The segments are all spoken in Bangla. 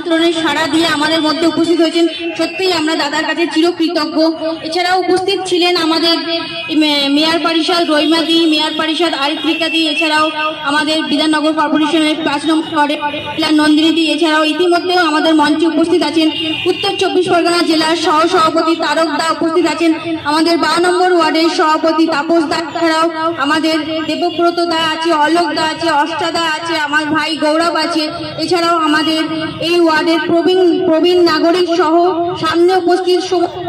আমন্ত্রণের সাড়া দিয়ে আমাদের মধ্যে উপস্থিত হয়েছেন। সত্যিই আমরা দাদার কাছে চিরকৃতজ্ঞ। এছাড়াও উপস্থিত ছিলেন আমাদের মেয়র পরিষদ রৈমাদি মেয়র পরিষদ আরিত্রিকাদি, এছাড়াও আমাদের বিধাননগর কর্পোরেশনের পাঁচ নম্বর ওয়ার্ডের নন্দিনীদি, এছাড়াও ইতিমধ্যেও আমাদের মঞ্চে উপস্থিত আছেন উত্তর চব্বিশ পরগনা জেলার সহ সভাপতি তারক দা উপস্থিত আছেন। আমাদের বারো নম্বর ওয়ার্ডের সভাপতি তাপস দা, এছাড়াও আমাদের দেবব্রত দা আছে, অলোক দা আছে অষ্টাদা আছে, আমার ভাই গৌরব আছে। এছাড়াও আমাদের এই ওয়ার্ডের প্রবীণ প্রবীণ নাগরিক সহ সামনে উপস্থিত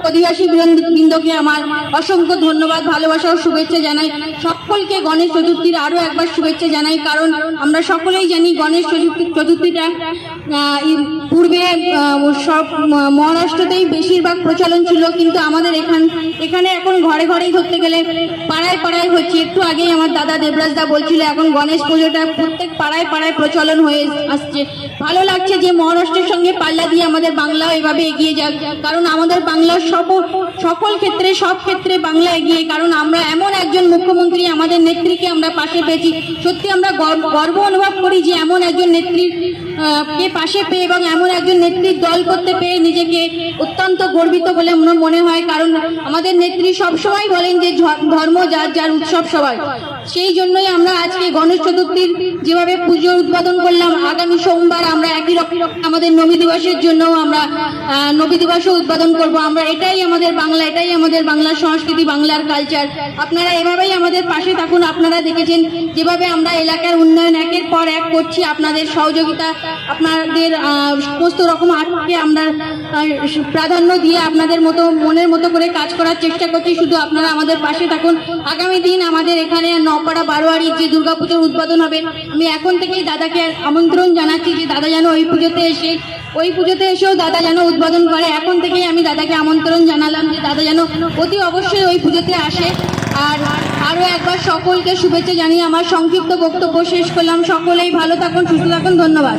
অধিবাসী বৃন্দকে আমার অসংখ্য ধন্যবাদ, ভালোবাসা ও শুভেচ্ছা জানাই। সকলকে গণেশ চতুর্থীর আরও একবার শুভেচ্ছা জানাই, কারণ আমরা সকলেই জানি গণেশ চতুর্থী চতুর্থীটা পূর্বে সব মহারাষ্ট্রতেই বেশিরভাগ প্রচলন ছিল, কিন্তু আমাদের এখান এখানে এখন ঘরে ঘরেই ধরতে গেলে পাড়ায় পাড়ায় হচ্ছে। একটু আগেই আমার দাদা দেবরাজ দা বলছিল, এখন গণেশ পুজোটা প্রত্যেক পাড়ায় পাড়ায় প্রচলন হয়ে আসছে। ভালো লাগছে যে মহারাষ্ট্রের সঙ্গে পাল্লা দিয়ে আমাদের বাংলাও এভাবে এগিয়ে যাক, কারণ আমাদের বাংলার সব সকল ক্ষেত্রে, সব ক্ষেত্রে বাংলা এগিয়ে, কারণ আমরা এমন একজন মুখ্যমন্ত্রী আমাদের নেত্রীকে আমরা পাশে পেয়েছি। সত্যি আমরা গর্ব অনুভব করি যে এমন একজন নেত্রীর কে পাশে পেয়ে এবং এমন একজন নেত্রীর দল করতে পেরে নিজেকে অত্যন্ত গর্বিত বলে মনে হয়, কারণ আমাদের নেত্রী সবসময় বলেন যে ধর্ম যার যার উৎসব সবাই সেই জন্যই আমরা আজকে গণেশ চতুর্থীর যেভাবে পুজো উদ্বোধন করলাম, আগামী সোমবার আমরা একই রকম আমাদের নবী দিবসের জন্য আমরা নবী দিবসও উদ্বোধন করব। আমরা এটাই আমাদের বাংলা, এটাই আমাদের বাংলার সংস্কৃতি, বাংলার কালচার আপনারা এভাবেই আমাদের পাশে থাকুন। আপনারা দেখেছেন যেভাবে আমরা এলাকার উন্নয়ন একের পর এক করছি। আপনাদের সহযোগিতা, আপনাদের সমস্ত রকম আর্টকে আমরা প্রাধান্য দিয়ে আপনাদের মতো, মনের মতো করে কাজ করার চেষ্টা করছি। শুধু আপনারা আমাদের পাশে থাকুন। আগামী দিন আমাদের এখানে নপাড়া বারোয়ারির যে দুর্গাপুজোর উদ্বোধন হবে, আমি এখন থেকেই দাদাকে আমন্ত্রণ জানাচ্ছি যে দাদা যেন ওই পুজোতে এসে ওই পুজোতে এসেও দাদা যেন উদ্বোধন করে। এখন থেকেই আমি দাদাকে আমন্ত্রণ জানালাম যে দাদা যেন অতি অবশ্যই ওই পুজোতে আসে। আর আরও একবার সকলকে শুভেচ্ছা জানিয়ে আমার সংক্ষিপ্ত বক্তব্য শেষ করলাম। সকলেই ভালো থাকুন, সুস্থ থাকুন, ধন্যবাদ।